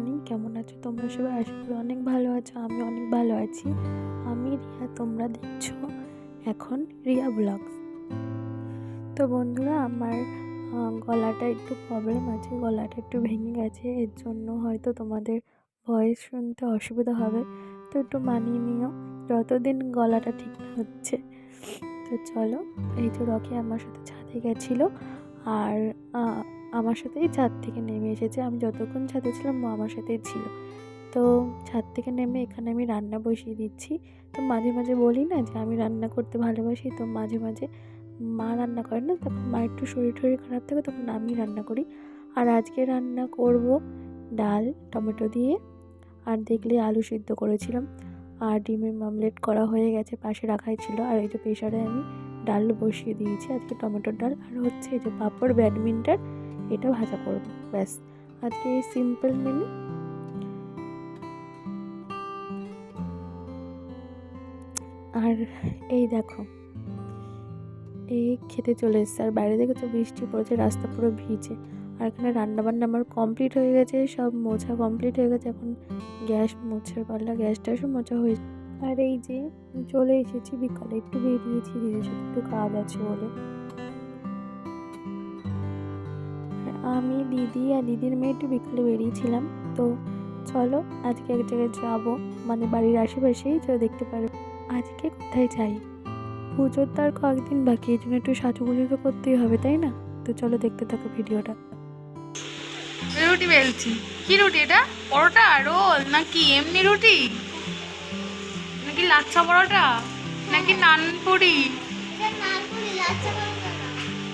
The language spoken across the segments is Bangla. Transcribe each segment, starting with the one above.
মর্নিং। কেমন আছো তোমরা সবাই? আশা করি অনেক ভালো আছো, আমি অনেক ভালো আছি। আমি রিয়া, তোমরা দেখছ এখন রিয়া ব্লগস তো বন্ধুরা, আমার গলাটা একটু প্রবলেম আছে, গলাটা একটু ভেঙে গেছে, এর জন্য হয়তো তোমাদের ভয়েস শুনতে অসুবিধা হবে। তো একটু মানিয়ে নিও, যতদিন গলাটা ঠিক হচ্ছে। তো চলো, এই যে রকি আমার সাথে ছাদে গেছিল, আর আমার সাথেই ছাদ থেকে নেমে এসেছে। আমি যতক্ষণ ছাদে ছিলাম, মা আমার সাথেই ছিল। তো ছাদ থেকে নেমে এখানে আমি রান্না বসিয়ে দিচ্ছি। তো মাঝে মাঝে বলি না যে, আমি রান্না করতে ভালোবাসি। তো মাঝে মাঝে মা রান্না করে না, তখন মা একটু শরীর টরীর খারাপ থাকে, তখন আমি রান্না করি। আর আজকে রান্না করব ডাল, টমেটো দিয়ে। আর দেখলে আলু সিদ্ধ করেছিলাম। আর ডিমের মামলেট করা হয়ে গেছে, পাশে রাখাই ছিল। আর এই যে প্রেশারে আমি ডাল বসিয়ে দিয়েছি, আজকে টমেটোর ডাল। আর হচ্ছে এই যে পাঁপড়, ব্যাডমিন্টন এটা ভাজা করব ব্যাস। আজকে এই সিম্পল মেনু আর এই দেখো, এই খেতে চলে এসছে। আর বাইরে থেকে তো বৃষ্টি পড়েছে, রাস্তা পুরো ভিজে। আর এখানে রান্না বান্না আমার কমপ্লিট হয়ে গেছে, সব মোছা কমপ্লিট হয়ে গেছে। এখন গ্যাস মোছার পাল্লা, গ্যাস ট্যাসও মোছা হয়েছে আর এই যে চলে এসেছি বিকালে, একটু বেরিয়েছি সাথে একটু কাজ আছে বলে। আমি দিদি আর দিদির মেয়ে একটু বিকালে বেরিয়েছিলাম তো চলো আজকে এক জায়গায় যাব। মানে বাড়ির আশেপাশেই তো দেখতে পারবে আজকে কোথায় যাই? পুজোর তো আর কয়েকদিন বাকি এই জন্য একটু সাজুগুজু তো করতেই হবে তাই না? তো চলো দেখতে থাকো ভিডিওটা। রুটি বেলছি। কি রুটি এটা? পরোটা রোল? নাকি এমনি রুটি? নাকি লাচ্ছা পরোটা? নাকি নানপুরি?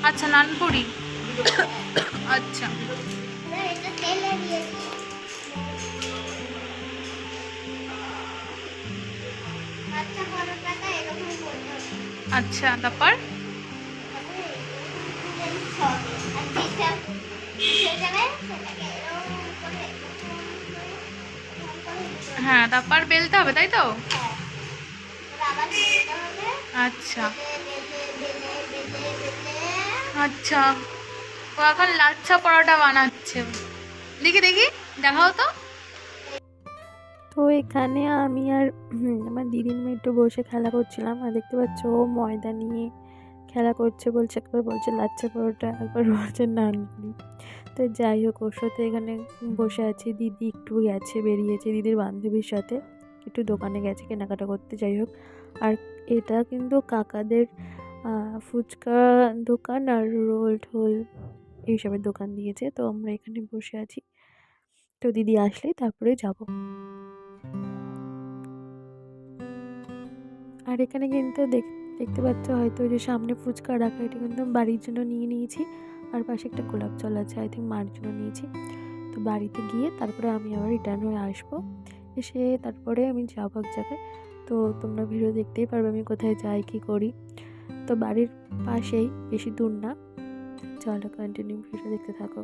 আচ্ছা নানপুরি। আচ্ছা। আচ্ছা তারপর? হ্যাঁ তারপর বেলতে হবে তাই তো? আচ্ছা। আচ্ছা। ও এখন লাচ্ছা পরোটা বানাচ্ছে। দেখি দেখি, দেখাও তো। তো এখানে আমি আর আমার দিদির মেয়ে একটু বসে খেলা করছিলাম, আর দেখতে পাচ্ছ ও ময়দা নিয়ে খেলা করছে, বলছে একবার বলছে লাচ্ছা পরোটা, একবার বলছে নানপুরি তো যাই হোক, ওর সাথে এখানে বসে আছি, দিদি একটু গেছে, বেরিয়েছে, দিদির বান্ধবীর সাথে। একটু দোকানে গেছে, কেনাকাটা করতে, যাই হোক। আর এটা কিন্তু কাকাদের ফুচকা দোকান আর রোল ঠোল। এইসবের দোকান দিয়েছে, তো আমরা এখানে বসে আছি। তো দিদি আসলেই তারপরে যাব। আর এখানে কিন্তু দেখ, দেখতে পাচ্ছ হয়তো যে সামনে ফুচকা রাখা এটা কিন্তু বাড়ির জন্য নিয়ে নিয়েছি। আর পাশে একটা গোলাপ জল আছে, আই থিঙ্ক মার জন্য নিয়েছি। তো বাড়িতে গিয়ে তারপরে আমি আবার রিটার্ন হয়ে আসব। এসে তারপরে আমি যাব এক জায়গায়। তো তোমরা ভিডিও দেখতেই পারবে আমি কোথায় যাই, কী করি। তো বাড়ির পাশেই, বেশি দূর না। চলো কন্টিনিউ ভিডিও দেখতে থাকো।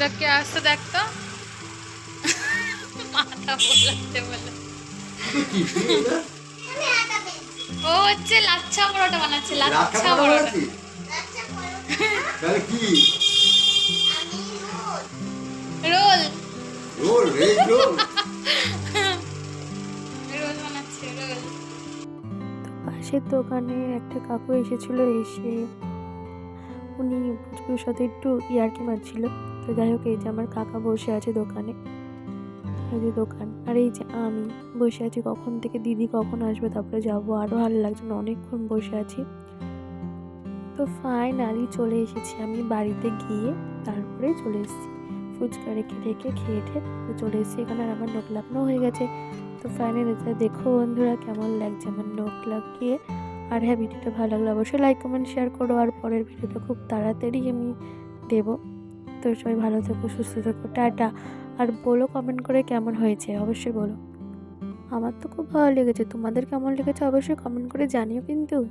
দেখ কে আসতে দেখ তো মাথা বলাতে বলে ও হচ্ছে লাচ্ছা পরোটা বানাচ্ছে লাচ্ছা লাচ্ছা পরোটা তাহলে কি? রোল। Roll veg roll? পাশের দোকানে একটা কাকু এসেছিল এসে উনি পুচকুর সাথে একটু ইয়ার্কি মারছিল। তো যাই হোক এই যে আমার কাকা বসে আছে দোকানে। যে দোকান, আর এই যে আমি বসে আছি, কখন থেকে দিদি কখন আসবে, তারপরে যাব আরও ভালো লাগছে না, অনেকক্ষণ বসে আছি। তো ফাইনালি চলে এসেছি আমি বাড়িতে গিয়ে, তারপরে চলে এসেছি। ফুচকা রেখে রেখে খেয়ে ঠে চলে এসেছি, এখানে আর আমার নোক লাগানো হয়ে গেছে। তো ফাইনালি দেখো বন্ধুরা কেমন লাগছে আমার নোক লাগিয়ে। আর হ্যাঁ ভিডিওটা ভালো লাগলে অবশ্যই লাইক কমেন্ট শেয়ার করো। আর পরের ভিডিওটা খুব তাড়াতাড়ি আমি দেবো। তো সবাই ভালো থেকো, সুস্থ থেকো, টাটা। আর বলো কমেন্ট করে কেমন হয়েছে, অবশ্যই বলো। আমার তো খুব ভালো লেগেছে, তোমাদের কেমন লেগেছে অবশ্যই কমেন্ট করে জানিও কিন্তু।